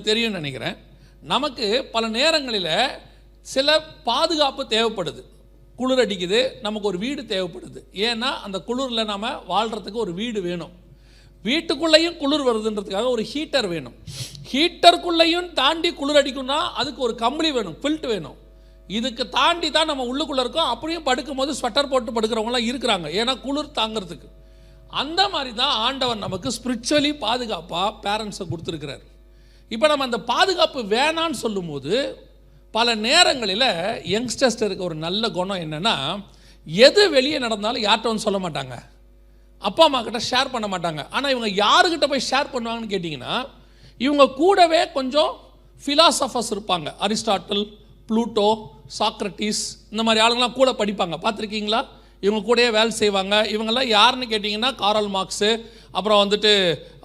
தெரியும்னு நினைக்கிறேன். நமக்கு பல நேரங்களில் சில பாதுகாப்பு தேவைப்படுது. குளிர் அடிக்குது நமக்கு ஒரு வீடு தேவைப்படுது. ஏன்னா அந்த குளிரில் நம்ம வாழ்கிறதுக்கு ஒரு வீடு வேணும். வீட்டுக்குள்ளேயும் குளிர் வருதுன்றதுக்காக ஒரு ஹீட்டர் வேணும். ஹீட்டருக்குள்ளேயும் தாண்டி குளிர் அடிக்கும்னா அதுக்கு ஒரு கம்பளி வேணும் ஃபில்ட் வேணும். இதுக்கு தாண்டி தான் நம்ம உள்ளுக்குள்ளே இருக்கோம். அப்படியும் படுக்கும்போது ஸ்வெட்டர் போட்டு படுக்கிறவங்களாம் இருக்கிறாங்க. ஏன்னா குளிர் தாங்கிறதுக்கு. அந்த மாதிரி தான் ஆண்டவர் நமக்கு ஸ்பிரிச்சுவலி பாதுகாப்பாக பேரண்ட்ஸை கொடுத்துருக்கிறார். இப்போ நம்ம அந்த பாதுகாப்பு வேணான்னு சொல்லும்போது பல நேரங்களில் யங்ஸ்டர்ஸ்ட் இருக்க ஒரு நல்ல குணம் என்னென்னா எது வெளியே நடந்தாலும் யார்கிட்ட வந்து சொல்ல மாட்டாங்க. அப்பா அம்மா கிட்ட ஷேர் பண்ண மாட்டாங்க. ஆனால் இவங்க யாருக்கிட்ட போய் ஷேர் பண்ணுவாங்கன்னு கேட்டிங்கன்னா இவங்க கூடவே கொஞ்சம் ஃபிலாசபர்ஸ் இருப்பாங்க. அரிஸ்டாட்டில் ப்ளூட்டோ சாக்ரட்டிஸ் இந்த மாதிரி ஆளுங்களாம் கூட படிப்பாங்க. பார்த்துருக்கீங்களா? இவங்க கூடயே வேலை செய்வாங்க. இவங்கெல்லாம் யாருன்னு கேட்டிங்கன்னா காரல் மார்க்ஸு அப்புறம் வந்துட்டு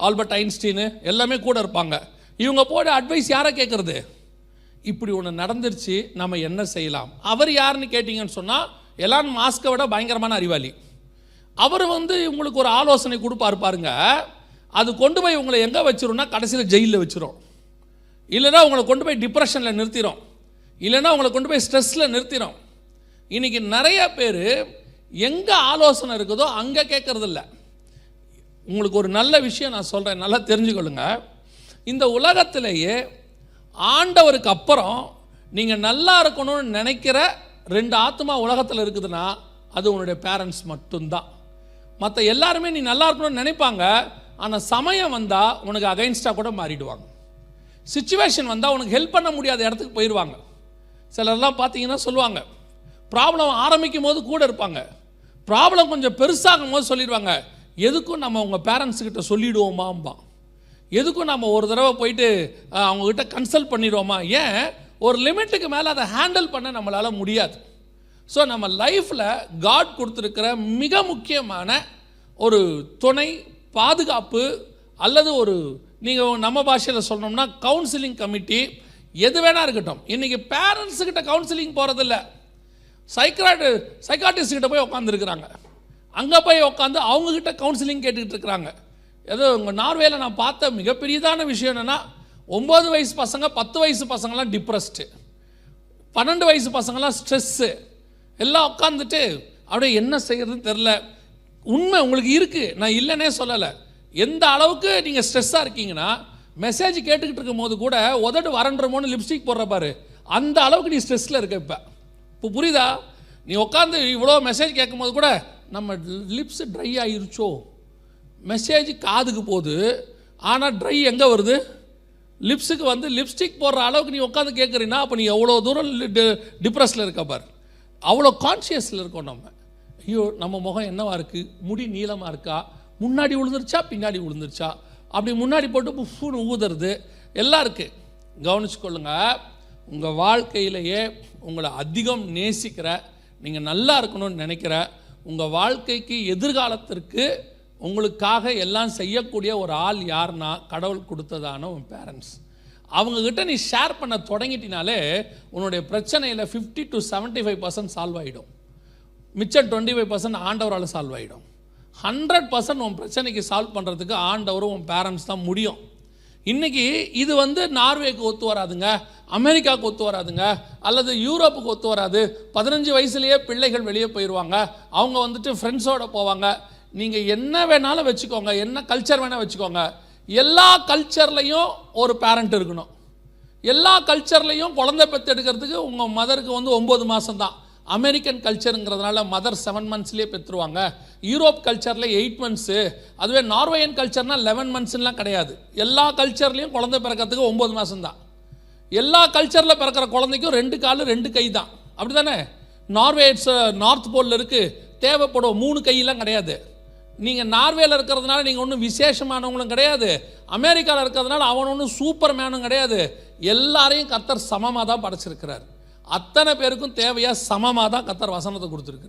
ஆல்பர்ட் ஐன்ஸ்டீனு எல்லாமே கூட இருப்பாங்க. இவங்க போட அட்வைஸ் யாரை கேட்குறது இப்படி ஒன்று நடந்துருச்சு நம்ம என்ன செய்யலாம்? அவர் யாருன்னு கேட்டிங்கன்னு சொன்னால் எலான் மாஸ்கை விட பயங்கரமான அறிவாளி. அவர் வந்து உங்களுக்கு ஒரு ஆலோசனை கொடுப்பாரு பாருங்க. அது கொண்டு போய் உங்களை எங்கே வச்சிரும்னா கடைசியில் ஜெயிலில் வச்சிரும். இல்லைன்னா உங்களை கொண்டு போய் டிப்ரெஷனில் நிறுத்திடும் இல்லைன்னா உங்களை கொண்டு போய் ஸ்ட்ரெஸ்ஸில் நிறுத்திடும் இன்னைக்கு நிறைய பேர் எங்கே ஆலோசனை இருக்குதோ அங்கே கேட்குறதில்ல உங்களுக்கு ஒரு நல்ல விஷயம் நான் சொல்கிறேன் நல்லா தெரிஞ்சுக்கொள்ளுங்கள் இந்த உலகத்திலேயே ஆண்டவருக்கு அப்புறம் நீங்கள் நல்லா இருக்கணும்னு நினைக்கிற ரெண்டு ஆத்மா உலகத்தில் இருக்குதுன்னா அது உன்னுடைய பேரண்ட்ஸ் மட்டும்தான். மற்ற எல்லாருமே நீ நல்லா இருக்கணும்னு நினைப்பாங்க ஆனால் சமயம் வந்தால் உனக்கு அகைன்ஸ்டாக கூட மாறிடுவாங்க. சுச்சுவேஷன் வந்தால் உனக்கு ஹெல்ப் பண்ண முடியாத இடத்துக்கு போயிடுவாங்க. சிலர்லாம் பார்த்தீங்கன்னா சொல்லுவாங்க ப்ராப்ளம் ஆரம்பிக்கும் போது கூட இருப்பாங்க. ப்ராப்ளம் கொஞ்சம் பெருசாகும் போது சொல்லிடுவாங்க. எதுக்கும் நம்ம உங்கள் பேரண்ட்ஸுக்கிட்ட சொல்லிடுவோமாம்பான். எதுக்கும் நம்ம ஒரு தடவை போயிட்டு அவங்கக்கிட்ட கன்சல்ட் பண்ணிடுவோமா? ஏன்? ஒரு லிமிட்டுக்கு மேலே அதை ஹேண்டில் பண்ண நம்மளால் முடியாது. ஸோ நம்ம லைஃப்பில் காட் கொடுத்துருக்கிற மிக முக்கியமான ஒரு துணை பாதுகாப்பு அல்லது ஒரு நீங்கள் நம்ம பாஷையில் சொன்னோம்னா கவுன்சிலிங் கமிட்டி எது வேணா இருக்கட்டும். இன்றைக்கி பேரண்ட்ஸுக்கிட்ட கவுன்சிலிங் போகிறதில்ல சைக்ராட்டு சைக்காட்டிஸ்ட்கிட்ட போய் உட்காந்துருக்குறாங்க அங்கே போய் உட்காந்து அவங்கக்கிட்ட கவுன்சிலிங் கேட்டுக்கிட்டு இருக்கிறாங்க. ஏதோ உங்கள் நார்வேல நான் பார்த்த மிகப்பெரியதான விஷயம் என்னென்னா ஒம்பது வயசு பசங்க பத்து வயசு பசங்களாம் டிப்ரெஸ்டு பன்னெண்டு வயசு பசங்களாம் ஸ்ட்ரெஸ்ஸு எல்லாம் உட்காந்துட்டு அப்படியே என்ன செய்யறதுன்னு தெரில உண்மை உங்களுக்கு இருக்குது நான் இல்லைன்னே சொல்லலை. எந்த அளவுக்கு நீங்கள் ஸ்ட்ரெஸ்ஸாக இருக்கீங்கன்னா மெசேஜ் கேட்டுக்கிட்டு இருக்கும் போது கூட உதடு வரன்றமோன்னு லிப்ஸ்டிக் போடுற பாரு. அந்த அளவுக்கு நீ ஸ்ட்ரெஸ்ஸில் இருக்க இப்போ. இப்போ புரியுதா? நீ உட்காந்து இவ்வளோ மெசேஜ் கேட்கும்போது கூட நம்ம லிப்ஸ் ட்ரை ஆயிருச்சோ? மெசேஜ் காதுக்கு போகுது ஆனால் ட்ரை எங்கே வருது? லிப்ஸுக்கு வந்து லிப்ஸ்டிக் போடுற அளவுக்கு நீ உட்காந்து கேட்குறீன்னா அப்போ நீ எவ்வளோ தூரம் டிப்ரெஸில் இருக்க பார். அவ்வளோ கான்ஷியஸில் இருக்கோம் நம்ம. ஐயோ நம்ம முகம் என்னவா இருக்குது முடி நீளமாக இருக்கா? முன்னாடி விழுந்துருச்சா பின்னாடி விழுந்துருச்சா அப்படி முன்னாடி போட்டு புஃப்னு ஊதுறது எல்லாம் இருக்குது கவனிச்சுக்கொள்ளுங்க உங்கள் வாழ்க்கையிலேயே உங்களை அதிகம் நேசிக்கிற நீங்கள் நல்லா இருக்கணும்னு நினைக்கிற உங்கள் வாழ்க்கைக்கு எதிர்காலத்திற்கு உங்களுக்காக எல்லாம் செய்யக்கூடிய ஒரு ஆள் யாருன்னா கடவுள் கொடுத்ததான உன் பேரண்ட்ஸ் அவங்கக்கிட்ட நீ ஷேர் பண்ண தொடங்கிட்டினாலே உன்னுடைய பிரச்சனையில் fifty to 75% five percent solve ஆகிடும் மிச்சம் டுவெண்ட்டி ஃபைவ் பர்சன்ட் ஆண்டவரால் சால்வ் ஆகிடும் ஹண்ட்ரட் பர்சன்ட் உன் பிரச்சனைக்கு சால்வ் பண்ணுறதுக்கு ஆண்டவரும் உன் பேரண்ட்ஸ் தான் முடியும். இன்றைக்கி இது வந்து நார்வேக்கு ஒத்து வராதுங்க அமெரிக்காவுக்கு ஒத்து வராதுங்க அல்லது யூரோப்புக்கு ஒத்து வராது. பதினஞ்சு வயசுலேயே பிள்ளைகள் வெளியே போயிடுவாங்க அவங்க வந்துட்டு ஃப்ரெண்ட்ஸோடு போவாங்க. நீங்கள் என்ன வேணாலும் வச்சுக்கோங்க என்ன கல்ச்சர் வேணால் வச்சுக்கோங்க. எல்லா கல்ச்சர்லையும் ஒரு பேரண்ட் இருக்கணும். எல்லா கல்ச்சர்லையும் குழந்தை பெற்றெடுக்கிறதுக்கு உங்கள் மதருக்கு வந்து ஒம்பது மாதம் தான் அமெரிக்கன் கல்ச்சருங்கிறதுனால மதர் செவன் மந்த்ஸ்லேயே பெற்றுருவாங்க. யூரோப் கல்ச்சரில் எயிட் மந்த்ஸு அதுவே நார்வேயன் கல்ச்சர்னால் லெவன் மந்த்ஸ்லாம் கிடையாது. எல்லா கல்ச்சர்லேயும் குழந்தை பிறக்கிறதுக்கு ஒம்பது மாதம் தான் எல்லா கல்ச்சரில் பிறக்கிற குழந்தைக்கும் ரெண்டு காலு ரெண்டு கை தான் அப்படி தானே நார்வே நார்த் போலில் இருக்குது தேவைப்படும் மூணு கையெல்லாம் கிடையாது. நீங்கள் நார்வேல இருக்கிறதுனால நீங்கள் ஒன்றும் விசேஷமானவங்களும் கிடையாது. அமெரிக்காவில் இருக்கிறதுனால அவன் ஒன்றும் சூப்பர் மேனும் கிடையாது. எல்லாரையும் கத்தர் சமமாக தான் படைச்சிருக்கிறார். அத்தனை பேருக்கும் தேவையாக சமமாக தான் கத்தர் வசனத்தை கொடுத்துருக்கு